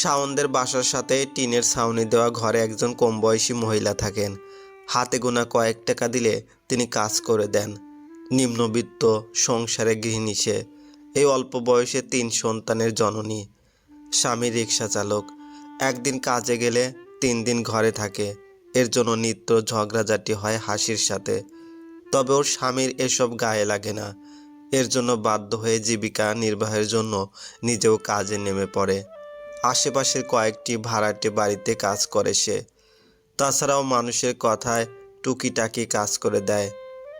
শাওনদের বাসার সাথে টিনের ছাউনি দেওয়া ঘরে একজন কম বয়সী মহিলা থাকেন। হাতে গোনা কয়েক টাকা দিলে তিনি কাজ করে দেন। নিম্নবিত্ত, সংসারে গৃহিণী সে। এই অল্প বয়সে তিন সন্তানের জননী। স্বামী রিক্সা চালক। একদিন কাজে গেলে তিন দিন ঘরে থাকে। এর জন্য নিত্য ঝগড়াঝাটি হয় হাসির সাথে। তবে ওর স্বামীর এসব গায়ে লাগে না। এর জন্য বাধ্য হয়ে জীবিকা নির্বাহের জন্য নিজেও কাজে নেমে পড়ে। আশেপাশের কয়েকটি ভাড়াটে বাড়িতে কাজ করে সে। তাছাড়াও মানুষের কথায় টুকিটাকি কাজ করে দেয়।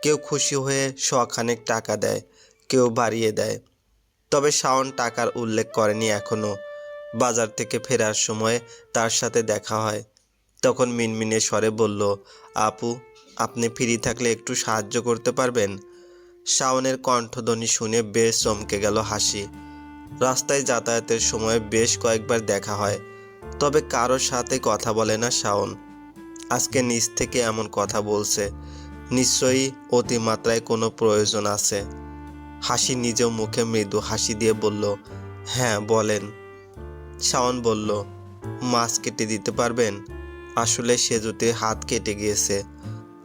কেউ খুশি হয়ে শখানেক টাকা দেয়, কেউ বাড়িয়ে দেয়। তবে শাওন টাকার উল্লেখ করেনি এখনও। বাজার থেকে ফেরার সময় তার সাথে দেখা হয়। তখন মিনমিনে স্বরে বলল, আপু, আপনি ফ্রি থাকলে একটু সাহায্য করতে পারবেন? শাওনের কণ্ঠধ্বনি শুনে বেশ চমকে গেল হাসি। রাস্তায় যাতায়াতের সময় বেশ কয়েকবার দেখা হয়, তবে কারোর সাথে কথা বলে না শাওন। আজকে নিজ থেকে এমন কথা বলছে, নিশ্চয়ই অতিমাত্রায় কোনো প্রয়োজন আছে। হাসি নিজেও মুখে মৃদু হাসি দিয়ে বলল হ্যাঁ বলেন। শাওন বলল, মাছ কেটে দিতে পারবেন? আসলে সেজুতে হাত কেটে গিয়েছে।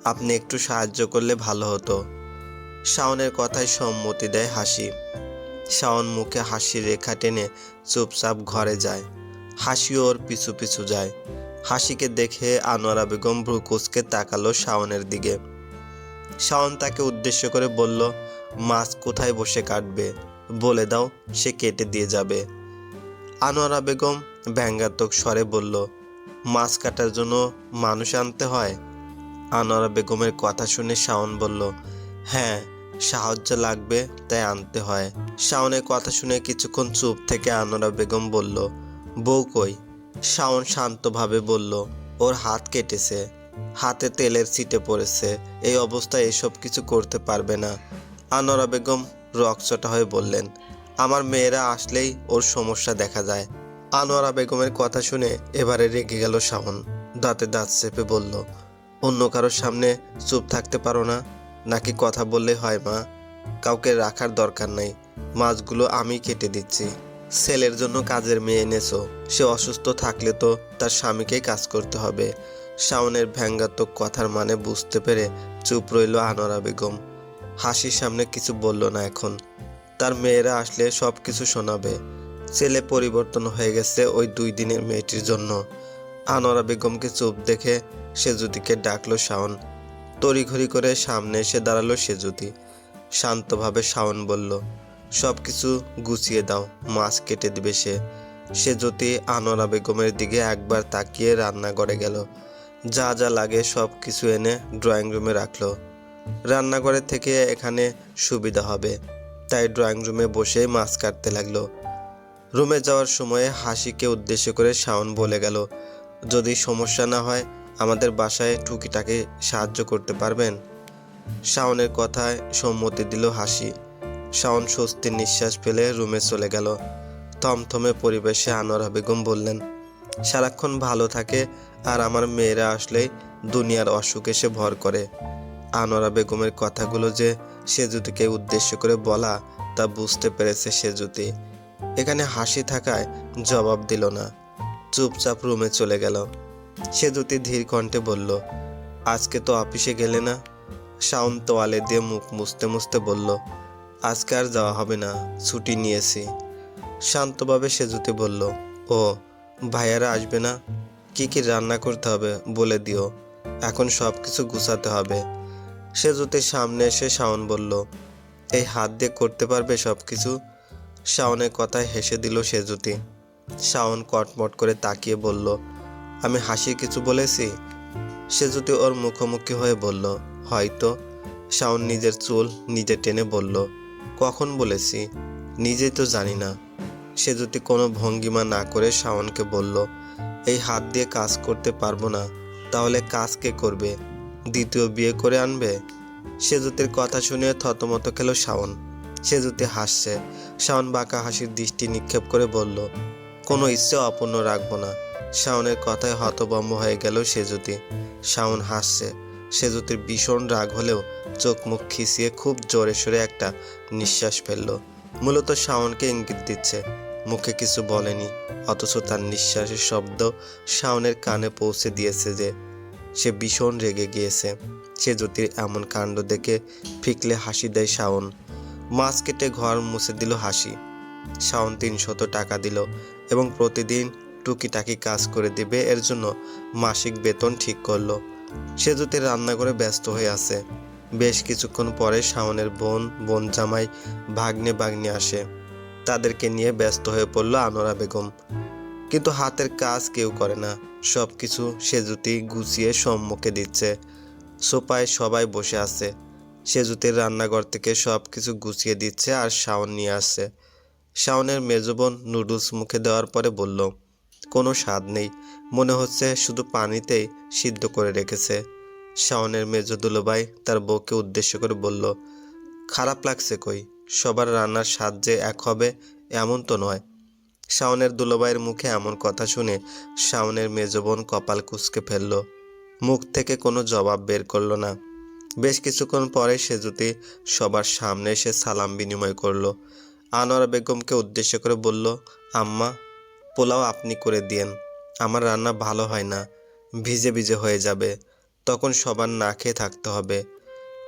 আপনি একটু সাহায্য করলে ভালো হতো। শাওনের কথায় সম্মতি দেয় হাসি। শাওন মুখে হাসির রেখা টেনে চুপচাপ ঘরে যায়। হাসি ওর পিছু পিছু যায়। হাসিকে দেখে আনোয়ারা বেগম ভ্রুকুচকে তাকালো শাওনের দিকে। শাওন তাকে উদ্দেশ্য করে বলল, মাছ কোথায় বসে কাটবে? বলে দাও, সে কেটে দিয়ে যাবে। আনোয়ারা বেগম ব্যঙ্গাত্মক স্বরে বলল, মাছ কাটার জন্য মানুষ আনতে হয়? আনোয়ারা বেগমের কথা শুনে শাওন বলল হ্যাঁ সাহায্য লাগবে তাই আনতে হয়। শাওনের কথা শুনে কিছুক্ষণ চুপ থেকে আনোরা বেগম বলল, বউ কই? শাওন শান্তভাবে বলল, ওর হাত কেটেছে। হাতে তেলের ছিটে পড়েছে। এই অবস্থায় এসব কিছু করতে পারবে না। আনোরা বেগম রকচটা হয়ে বললেন, আমার মেয়েরা আসলেই ওর সমস্যা দেখা যায়। আনোয়ারা বেগমের কথা শুনে এবারে রেগে গেল শাওন। দাঁতে দাঁত চেপে বলল, অন্য কারোর সামনে চুপ থাকতে পারো না। নাকি কথা বললে হয় মা? কাউকে রাখার দরকার নাই। মাছগুলো আমি কেটে দিচ্ছি। ছেলের জন্য কাজের মেয়ে এনেছো। সে অসুস্থ থাকলে তো তার স্বামীকেই কাজ করতে হবে। শাওনের ব্যঙ্গাত্মক কথার মানে বুঝতে পেরে চুপ রইল আনোয়ারা বেগম। হাসির সামনে কিছু বলল না এখন। তার মেয়েরা আসলে সব কিছু শোনাবে। ছেলে পরিবর্তন হয়ে গেছে ওই দুই দিনের মেয়েটির জন্য। আনোয়ারা বেগমকে চুপ দেখে সেজুতিকে ডাকলো শাওন। তড়িঘড়ি করে সামনে এসে দাঁড়াল সেজুতি। শান্তভাবে শাওন বলল সব কিছু গুছিয়ে দাও, মাছ কেটে দিবে সে। সে যদি আনোয়ারা বেগমের দিকে একবার তাকিয়ে রান্নাঘরে গেল। যা যা লাগে সব কিছু এনে ড্রয়িং রুমে রাখল। রান্নাঘরের থেকে এখানে সুবিধা হবে, তাই ড্রয়িং রুমে বসেই মাছ কাটতে লাগল। রুমে যাওয়ার সময়ে হাসিকে উদ্দেশ্য করে শাওন বলে গেল, যদি সমস্যা না হয় আমাদের বাসায় টুকিটাকে সাহায্য করতে পারবেন? শাওনের কথায় সম্মতি দিল হাসি। শাওন স্বস্তির নিঃশ্বাস ফেলে রুমে চলে গেল। থমথমে পরিবেশে আনোয়ারা বেগম বললেন, সারাক্ষণ ভালো থাকে আর আমার মেয়েরা আসলেই দুনিয়ার অসুখ এসে ভর করে। আনোয়ারা বেগমের কথাগুলো যে সেজুতিকে উদ্দেশ্য করে বলা, তা বুঝতে পেরেছে সেজুতি এখানে হাসি থাকায় জবাব দিল না। চুপচাপ রুমে চলে গেল। সেজুতি ধীর কণ্ঠে বলল, আজকে তো অফিসে গেলে না? শাওন তোয়ালে দিয়ে মুখ মুছতে মুছতে বলল, আজকে আর যাওয়া হবে না, ছুটি নিয়েছি। শান্তভাবে সেজুতি বলল, ও, ভাইয়ারা আসবে না? কি কি রান্না করতে হবে বলে দিও। এখন সব কিছু গুছাতে হবে। সেজুতির সামনে এসে শাওন বলল, এই হাত দিয়ে করতে পারবে সব কিছু? শাওনের কথায় হেসে দিল সেজুতি। শাওন কটমট করে তাকিয়ে বলল আমি হাসি কিছু বলেছি? সেজুতি ওর মুখোমুখি হয়ে বলল, হয়তো। শাওন নিজের চুল নিজে টেনে বলল, কখন বলেছি? নিজেই তো জানি না। সে যদি কোনো ভঙ্গিমা না করে শাওনকে বলল, এই হাত দিয়ে কাজ করতে পারব না, তাহলে কাজ কে করবে? দ্বিতীয় বিয়ে করে আনবে? সেজুতির কথা শুনে থতমত খেল শাওন। সেজুতি হাসছে। শাওন বাঁকা হাসির দৃষ্টি নিক্ষেপ করে বলল, কোনো ইচ্ছে অপূর্ণ রাখব না। শাওনের কথায় হতভম্ব হয়ে গেল সেজুতি। শাওন হাসছে। সেজুতির ভীষণ রাগ হলেও চোখ মুখ খিচিয়ে খুব জোরে সোরে একটা নিঃশ্বাস ফেলল। মূলত শাওনকে ইঙ্গিত দিচ্ছে, মুখে কিছু বলেনি, অথচ তার নিঃশ্বাসের শব্দ শাওনের কানে পৌঁছে দিয়েছে যে সে ভীষণ রেগে গিয়েছে। সে জ্যোতির এমন কাণ্ড দেখে ফিকলে হাসি দেয় শাওন। মাছ কেটে ঘর মুছে দিল হাসি। শাওন তিনশত টাকা দিল এবং প্রতিদিন টুকিটাকি কাজ করে দিবে, এর জন্য মাসিক বেতন ঠিক করল। সে যদি রান্নাঘরে ব্যস্ত হয়ে আছে। বেশ কিছুক্ষণ পরে শাওনের বোন বোন জামাই ভাগ্নে ভাগ্নে আসে। তাদেরকে নিয়ে ব্যস্ত হয়ে পড়ল আনোরা বেগম। কিন্তু হাতের কাজ কেউ করে না। সব কিছু সেজুতি গুছিয়ে সম্মুখে দিচ্ছে। সোপায় সবাই বসে আছে। সেজুতির রান্নাঘর থেকে সব কিছু গুছিয়ে দিচ্ছে আর শাওন নিয়ে আসছে। শাওনের মেজবোন নুডলস মুখে দেওয়ার পরে বলল কোনো স্বাদ নেই। মনে হচ্ছে শুধু পানিতেই সিদ্ধ করে রেখেছে। শাওনের মেজ দুলোভাই তার বউকে উদ্দেশ্য করে বলল, খারাপ লাগছে কই? সবার রান্নার স্বাদ যে এক হবে, এমন তো নয়। শাওনের দুলোবাইয়ের মুখে এমন কথা শুনে শাওনের মেজবোন কপাল কুঁচকে ফেলল। মুখ থেকে কোনো জবাব বের করল না। বেশ কিছুক্ষণ পরে সেজুতি সবার সামনে এসে সালাম বিনিময় করল। আনোয়ারা বেগমকে উদ্দেশ্য করে বলল, আম্মা পোলাও আপনি করে দিয়েন। আমার রান্না ভালো হয় না, ভিজে ভিজে হয়ে যাবে, তখন সবার না খেয়ে থাকতে হবে।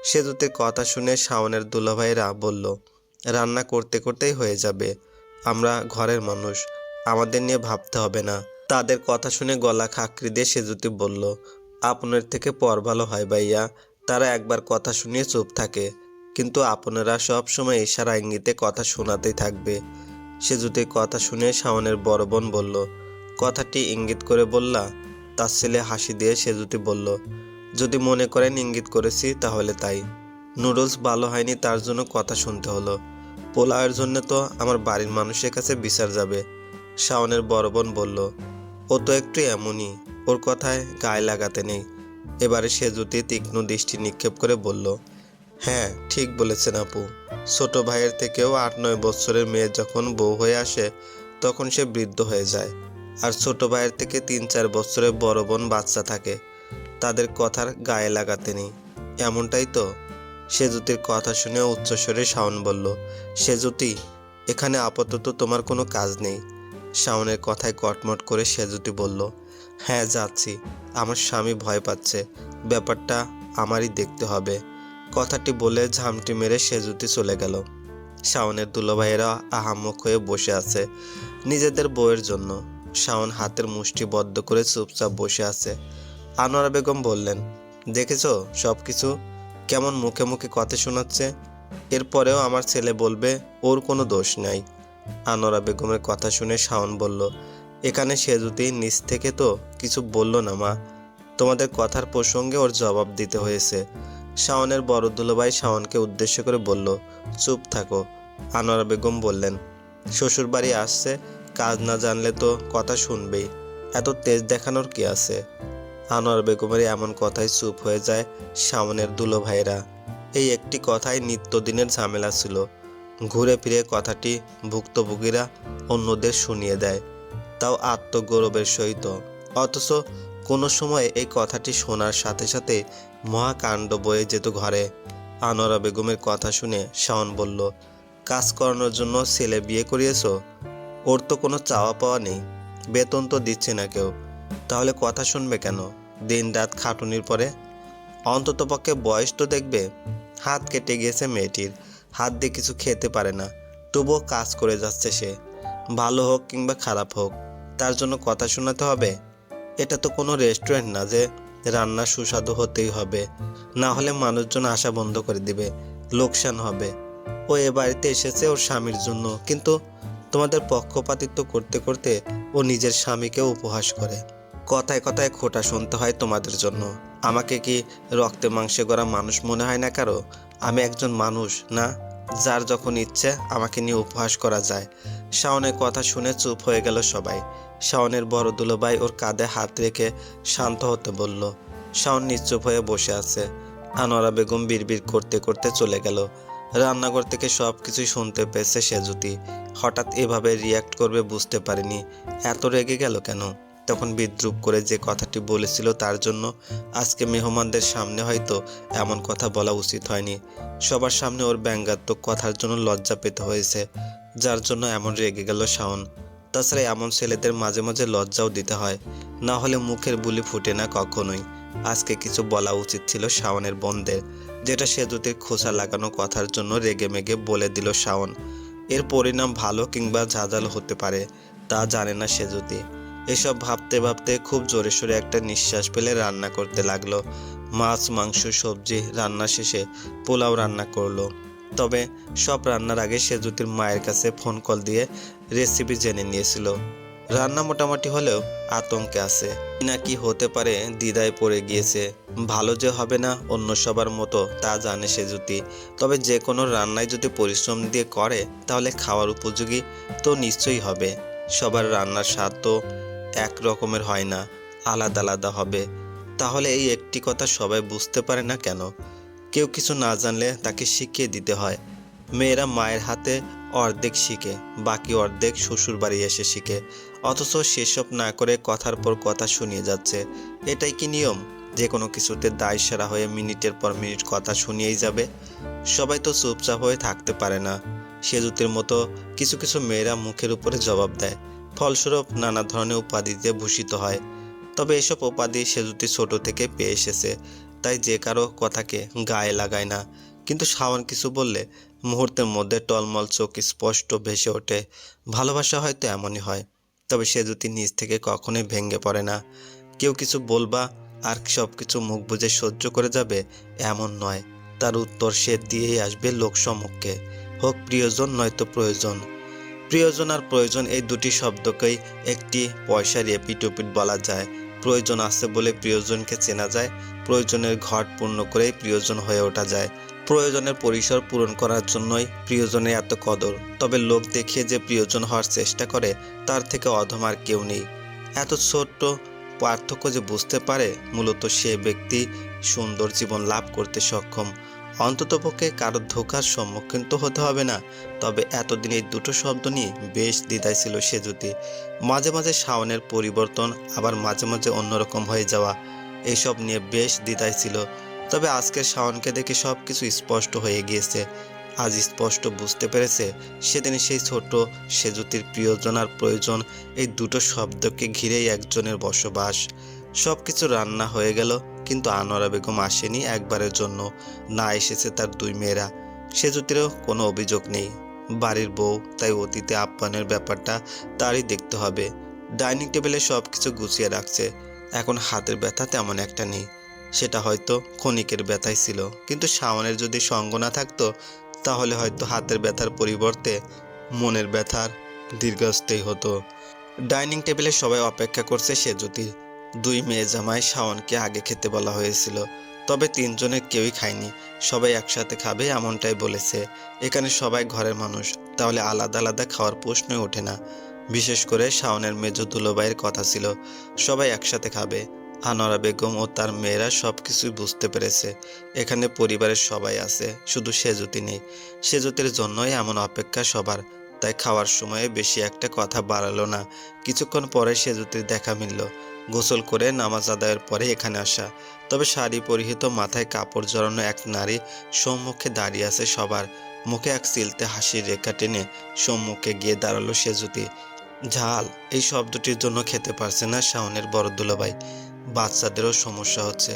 সেজুতির কথা শুনে শাওনের দুলাভাইরা বলল, রান্না করতে করতেই হয়ে যাবে, আমরা ঘরের মানুষ, আমাদের নিয়ে ভাবতে হবে না। তাদের কথা শুনে গলা খাকরি দিয়ে সেজুতি বলল, আপনার থেকে পর ভালো হয় ভাইয়া, তারা একবার কথা শুনিয়ে চুপ থাকে, কিন্তু আপনারা সব সময় ইশারা ইঙ্গিতে কথা শোনাতেই থাকবে। সেজুতির কথা শুনে শাওনের বড় বোন বলল, কথাটি ইঙ্গিত করে বললা? তার ছেলে হাসি দিয়ে সেজুতি বলল, যদি মনে করেন ইঙ্গিত করেছি, তাহলে তাই। নুডলস ভালো হয়নি, তার জন্য কথা শুনতে হলো। পোলাওয়ের জন্য তো আমার বাড়ির মানুষের কাছে বিচার যাবে। শাওনের বড় বোন বলল, ও তো একটু এমনই, ওর কথায় গায়ে লাগাতে নেই। এবারে সেজুতি তীক্ষ্ণ দৃষ্টি নিক্ষেপ করে বলল হ্যাঁ ঠিক বলেছেন আপু। ছোট ভাইয়ের থেকেও আট নয় বছরের মেয়ে যখন বউ হয়ে আসে, তখন সে বৃদ্ধ হয়ে যায়। আর ছোট ভাইয়ের থেকে তিন চার বছরের বড় বোন বাচ্চা থাকে। তাদের কথার গায়ে লাগাতে নেই এমনটাই তো। সেজুতির কথা শুনে উচ্চস্বরে শাওন বলল, সেজুতি, এখানে আপাতত তোমার কোনো কাজ নেই। শাওনের কথায় কটমট করে সেজুতি বলল হ্যাঁ যাচ্ছি। আমার স্বামী ভয় পাচ্ছে। ব্যাপারটা আমারই দেখতে হবে। কথাটি বলে ঝামটি মেরে সেজুতি চলে গেল। শাওনের দুলোভাইয়েরা আহাম্মক হয়ে বসে আছে নিজেদের বউয়ের জন্য। শাওন হাতের মুষ্টি বদ্ধ করে চুপচাপ বসে আছে। আনোয়ারা বেগম বললেন, দেখেছ সব কিছু কেমন মুখে মুখে কথা শোনাচ্ছে। এরপরেও আমার ছেলে বলবে, ওর কোনো দোষ নাই। আনোয়ারা বেগমের কথা শুনে শাওন বলল, এখানে সেজুতি নিচ থেকে তো কিছু বলল না মা। তোমাদের কথার প্রসঙ্গে ওর জবাব দিতে হয়েছে। শাওনের বড় দুলোভাই শাওনকে উদ্দেশ্য করে বলল, চুপ থাকো। আনোয়ারা বেগম বললেন শ্বশুর বাড়ি আসছে, কাজ না জানলে তো কথা শুনবেই। এত তেজ দেখানোর কি আছে? আনোয়ার বেগমের এমন কথায় চুপ হয়ে যায় শাওনের দুলো ভাইরা এই একটি কথাই নিত্যদিনের ঝামেলা ছিল। ঘুরে ফিরে কথাটি ভুক্তভোগীরা অন্যদের শুনিয়ে দেয়, তাও আত্মগৌরবের সহিত। অথচ কোনো সময় এই কথাটি শোনার সাথে সাথে মহাকাণ্ড বয়ে যেত ঘরে। আনোয়ারা বেগমের কথা শুনে শাওন বলল, কাজ করানোর জন্য ছেলে বিয়ে করিয়েছ? ওর তো কোনো চাওয়া পাওয়া নেই। বেতন তো দিচ্ছে না কেউ। তাহলে কথা শুনবে কেন? দিন রাত খাটুনির পরে? অন্ততপক্ষে বয়স তো দেখবে। হাত কেটে গিয়েছে মেয়েটির। হাত দিয়ে কিছু খেতে পারে না। তবুও কাজ করে যাচ্ছে সে। ভালো হোক কিংবা খারাপ হোক, তার জন্য কথা শোনাতে হবে? এটা তো কোনো রেস্টুরেন্ট না যে রান্না সুস্বাদু হতেই হবে। না হলে মানুষজন আসা বন্ধ করে দিবে। লোকসান হবে। ও এ বাড়িতে এসেছে ওর স্বামীর জন্য। কিন্তু তোমাদের পক্ষপাতিত্ব করতে করতে ও নিজের স্বামীকে উপহাস করে। কথায় কথায় খোটা শুনতে হয় তোমাদের জন্য। আমাকে কি রক্তে মাংসে গড়া মানুষ মনে হয় না কারও? আমি একজন মানুষ, না? যার যখন ইচ্ছে, আমাকে নিয়ে উপহাস করা যায়। শাওনের কথা শুনে চুপ হয়ে গেল সবাই। শাওনের বড় দুলোভাই ওর কাঁধে হাত রেখে শান্ত হতে বলল, শাওন নিশ্চুপ হয়ে বসে আছে। আনোয়ারা বেগম বিড়বিড় করতে করতে চলে গেল। রান্নাঘর থেকে সব কিছুই শুনতে পেয়েছে সেজুতি। হঠাৎ এভাবে রিয়াক্ট করবে বুঝতে পারেনি। এত রেগে গেল কেন? তখন বিদ্রুপ করে যে কথাটি বলেছিল তার জন্য আজকে মেহমানদের সামনে হয়তো এমন কথা বলা উচিত হয়নি। সবার সামনে ওর ব্যঙ্গাত্মক কথার জন্য লজ্জা পেতে হয়েছে, যার জন্য এমন রেগে গেল শাওন। তাছাড়া এমন ছেলেদের মাঝে মাঝে লজ্জাও দিতে হয়। না হলে মুখের বুলি ফুটে না কখনোই। আজকে কিছু বলা উচিত ছিল শাওনের বন্ধের, যেটা সেজুতির খোসা লাগানো কথার জন্য রেগে মেগে বলে দিল শাওন। এর পরিণাম ভালো কিংবা ঝাঁঝাল হতে পারে, তা জানে না সেজুতি এসব ভাবতে ভাবতে খুব জোরে সোরে একটা নিঃশ্বাস পেলে রান্না করতে লাগল। মাছ, মাংস, সবজি রান্না শেষে পোলাও রান্না করল। তবে সব রান্নার আগে সে সেজুতির মায়ের কাছে ফোন কল দিয়ে রেসিপি জেনে নিয়েছিল। রান্না মোটামুটি হলেও আতঙ্কে আছে। না কি হতে পারে, দ্বিধায় পড়ে গিয়েছে। ভালো যে হবে না অন্য সবার মতো, তা জানে সে সেজুতি। তবে যে কোনো রান্নায় যদি পরিশ্রম দিয়ে করে, তাহলে খাওয়ার উপযোগী তো নিশ্চয়ই হবে। সবার রান্নার স্বাদ তো এক রকমের হয় না, আলাদা আলাদা হবে। তাহলে এই একটি কথা সবাই বুঝতে পারে না কেন? কেউ কিছু না জানলে তাকে শিখিয়ে দিতে হয়। মেয়েরা মায়ের হাতে অর্ধেক শিখে, বাকি অর্ধেক শ্বশুর বাড়ি এসে শিখে। অথচ সেসব না করে কথার পর কথা শুনিয়ে যাচ্ছে। এটাই কি নিয়ম? যে কোনো কিছুতে দায় সেরা হয়ে মিনিটের পর মিনিট কথা শুনিয়েই যাবে? সবাই তো চুপচাপ হয়ে থাকতে পারে না। সেজুতির মতো কিছু কিছু মেয়েরা মুখের উপরে জবাব দেয়। ফলস্বরূপ নানা ধরনের উপাধিতে ভূষিত হয়। তবে এসব উপাধি সেজুতি ছোট থেকে পেয়ে এসেছে। তাই যে কারও কথাকে গায়ে লাগায় না। কিন্তু শাওন কিছু বললে মুহূর্তের মধ্যে টলমল চোখ স্পষ্ট ভেসে ওঠে। ভালোবাসা হয়তো এমনই হয়, তবে সে যদি নিজ থেকে কখনোই ভেঙে পড়ে না। কেউ কিছু বলবা আর সব কিছু মুখ বুঝে সহ্য করে যাবে এমন নয়। তার উত্তর সে দিয়েই আসবে লোকসমক্ষে হোক প্রিয়জন, নয়তো প্রয়োজন। প্রিয়জন আর প্রয়োজন এই দুটি শব্দকেই একটি পয়সার এপিটোপিট বলা যায়। প্রয়োজন আছে বলে প্রিয়জনকে চেনা যায়। প্রয়োজনের ঘট পূর্ণ করেই প্রিয়জন হয়ে ওঠা যায়। প্রয়োজনের পরিসর পূরণ করার জন্যই প্রিয়জনের এত কদর। তবে লোক দেখিয়ে যে প্রিয়জন হওয়ার চেষ্টা করে, তার থেকে অধম আর কেউ নেই। এত ছোট্ট পার্থক্য যে বুঝতে পারে, মূলত সে ব্যক্তি সুন্দর জীবন লাভ করতে সক্ষম। অন্ততপক্ষে কারও ধোকার সম্মুখীন তো হতে হবে না। তবে এতদিন এই দুটো শব্দ নিয়ে বেশ দ্বিধায় ছিল সে যদি মাঝে মাঝে শাওনের পরিবর্তন, আবার মাঝে মাঝে অন্যরকম হয়ে যাওয়া এইসব নিয়ে বেশ দ্বিধায় ছিল। তবে আজকের শাওনকে দেখে সব কিছু স্পষ্ট হয়ে গিয়েছে। আজ স্পষ্ট বুঝতে পেরেছে, সেদিন সেই ছোট সেজুতির প্রিয়জন আর প্রয়োজন এই দুটো শব্দকে ঘিরেই একজনের বসবাস। সব কিছু রান্না হয়ে গেল। কিন্তু আনোয়ারা বেগম আসেনি একবারের জন্য। না এসেছে তার দুই মেয়েরা। সেজুতিরও কোনো অভিযোগ নেই। বাড়ির বউ, তাই অতীতে আপ্যায়নের ব্যাপারটা তারই দেখতে হবে। ডাইনিং টেবিলে সব কিছু গুছিয়ে রাখছে। এখন হাতের ব্যথা তেমন একটা নেই। সেটা হয়তো ক্ষণিকের ব্যথাই ছিল। কিন্তু শাওনের যদি সঙ্গ না থাকতো, তাহলে হয়তো হাতের ব্যথার পরিবর্তে মনের ব্যথার দীর্ঘস্থায়ী হতো। ডাইনিং টেবিলে সবাই অপেক্ষা করছে সে যদি দুই মেয়ে জামাই শাওনকে আগে খেতে বলা হয়েছিল, তবে তিনজনের কেউই খায়নি। সবাই একসাথে খাবে এমনটাই বলেছে। এখানে সবাই ঘরের মানুষ, তাহলে আলাদা আলাদা খাওয়ার প্রশ্নই ওঠে না। বিশেষ করে শাওনের মেজ দুলোবাইয়ের কথা ছিল, সবাই একসাথে খাবে। আনোয়ারা বেগম ও তার মেয়েরা সব কিছুই বুঝতে পেরেছে। এখানে পরিবারের সবাই আছে, শুধু সেজুতি নেই। সেজুতির জন্যই এমন অপেক্ষা সবার, তাই খাওয়ার সময়ে বেশি একটা কথা বাড়ালো না। কিছুক্ষণ পরে সেজুতির দেখা মিলল। গোসল করে নামাজ আদায়ের পরে এখানে আসা। তবে শাড়ি পরিহিত মাথায় কাপড় জড়ানো এক নারী সম্মুখে দাঁড়িয়ে আছে সবার। মুখে এক সিলতে হাসির রেখা টেনে সম্মুখে গিয়ে দাঁড়াল সেজুতি ঝাল, এই শব্দটির জন্য খেতে পারছে না শাওনের বড় দুলাভাই। বাচ্চাদেরও সমস্যা হচ্ছে।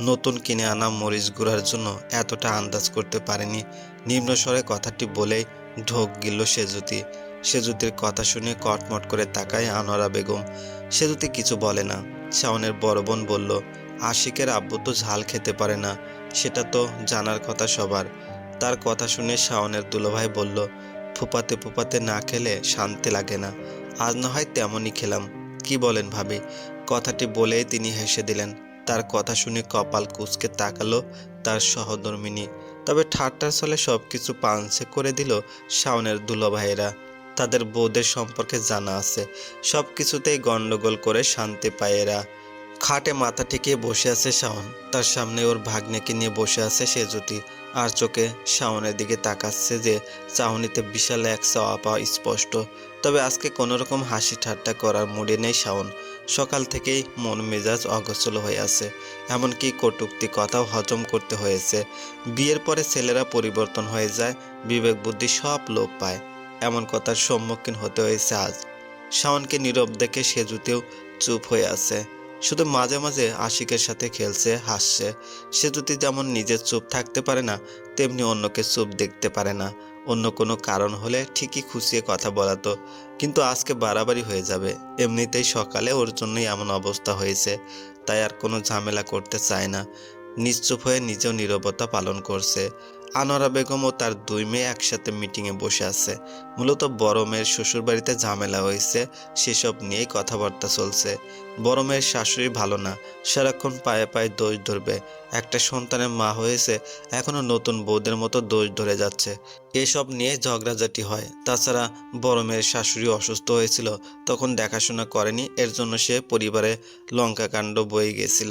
নতুন কিনে আনা মরিচ গুঁড়ার জন্য এতটা আন্দাজ করতে পারেনি। নিম্নস্বরে কথাটি বলেই ঢোক গিলল সেজুতি সেজুতির কথা শুনে কটমট করে তাকায় আনোয়ারা বেগম। সেজুতি কিছু বলে না। শাওনের বড় বোন বলল, আশিকের আব্বু তো ঝাল খেতে পারে না, সেটা তো জানার কথা সবার। তার কথা শুনে শাওনের দুলোভাই বলল, ফুপাতে ফুপাতে না খেলে শান্তি লাগে না। আজ না হয় তেমনই খেলাম। কি বলেন ভাবি? কথাটি বলেই তিনি হেসে দিলেন। তার কথা শুনে কপাল কুচকে তাকালো তার সহধর্মিনী। তবে ঠাট্টার ছলে সব কিছু পাঞ্চে করে দিল শাওনের দুলোভাইয়েরা। তাদের বউদের সম্পর্কে জানা আছে। সব কিছুতেই গন্ডগোল করে শান্তি পায় এরা। খাটে মাথা ঠেকিয়ে বসে আছে শাওন। তার সামনে ওর ভাগ্নেকে নিয়ে বসে আছে সে জ্যোতি আর চোখে শাওনের দিকে তাকাচ্ছে যে চাউনিতে বিশাল এক চাওয়া পাওয়া স্পষ্ট। তবে আজকে কোনো রকম হাসি ঠাট্টা করার মুডে নেই শাওন। সকাল থেকেই মন মেজাজ অগোছল হয়ে আছে। এমনকি কটুক্তি কথাও হজম করতে হয়েছে। বিয়ের পরে ছেলেরা পরিবর্তন হয়ে যায় বিবেক বুদ্ধি সব লোপ পায়। এমন কথার সম্মুখীন হতে হয়েছে আজ। শাওনকে নীরব দেখে সেজুতেও চুপ হয়ে আছে। শুধু মাঝে মাঝে আশিকের সাথে খেলছে, হাসছে। সে যদি যেমন নিজে চুপ থাকতে পারে না, তেমনি অন্যকে চুপ দেখতে পারে না। অন্য কোনো কারণ হলে ঠিকই খুশিয়ে কথা বলাতো কিন্তু আজকে বাড়াবাড়ি হয়ে যাবে। এমনিতেই সকালে ওর জন্যই এমন অবস্থা হয়েছে, তাই আর কোনো ঝামেলা করতে চায় না। নিশ্চুপ হয়ে নিজেও নীরবতা পালন করছে। আনোয়ারা বেগম ও তার দুই মেয়ে একসাথে মিটিংয়ে বসে আছে। মূলত বড় মেয়ের শ্বশুরবাড়িতে ঝামেলা হয়েছে, সেসব নিয়েই কথাবার্তা চলছে। বড় মেয়ের শাশুড়ি ভালো না, সারাক্ষণ পায়ে পায়ে দোষ ধরবে। একটা সন্তানের মা হয়েছে, এখনও নতুন বউদের মতো দোষ ধরে যাচ্ছে। এসব নিয়ে ঝগড়াঝাটি হয়। তাছাড়া বড় মেয়ের শাশুড়ি অসুস্থ হয়েছিল, তখন দেখাশোনা করেনি, এর জন্য সে পরিবারে লঙ্কা কাণ্ড বয়ে গেছিল।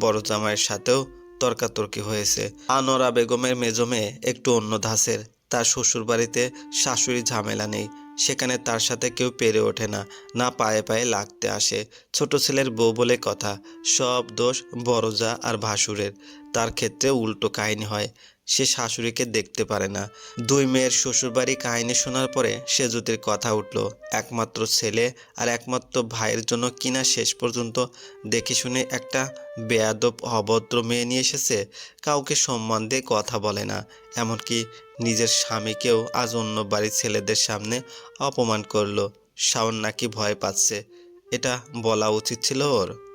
বড় জামাইয়ের সাথেও তর্কাতর্কি হয়েছে। আনোরা বেগমের মেজো মেয়ে একটু অন্য ধাঁচের। তার শ্বশুর বাড়িতে শাশুড়ি ঝামেলা নেই। সেখানে তার সাথে কেউ পেরে ওঠে না না পায়ে পায়ে লাগতে আসে। ছোট ছেলের বউ বলে কথা, সব দোষ বড়জা আর ভাসুরের। তার ক্ষেত্রে উল্টো কাহিনী হয়। সে শাশুড়িকে দেখতে পারে না। দুই মেয়ের শ্বশুরবাড়ি কাহিনী শোনার পরে সে জ্যোতির কথা উঠল। একমাত্র ছেলে আর একমাত্র ভাইয়ের জন্য কিনা শেষ পর্যন্ত দেখে শুনে একটা বেয়াদব, অভদ্র মেয়ে নিয়ে এসেছে। কাউকে সম্মান দিয়ে কথা বলে না। এমনকি নিজের স্বামীকেও আজ অন্য বাড়ির ছেলেদের সামনে অপমান করল। শাওন নাকি ভয় পাচ্ছে। এটা বলা উচিত ছিল ওর।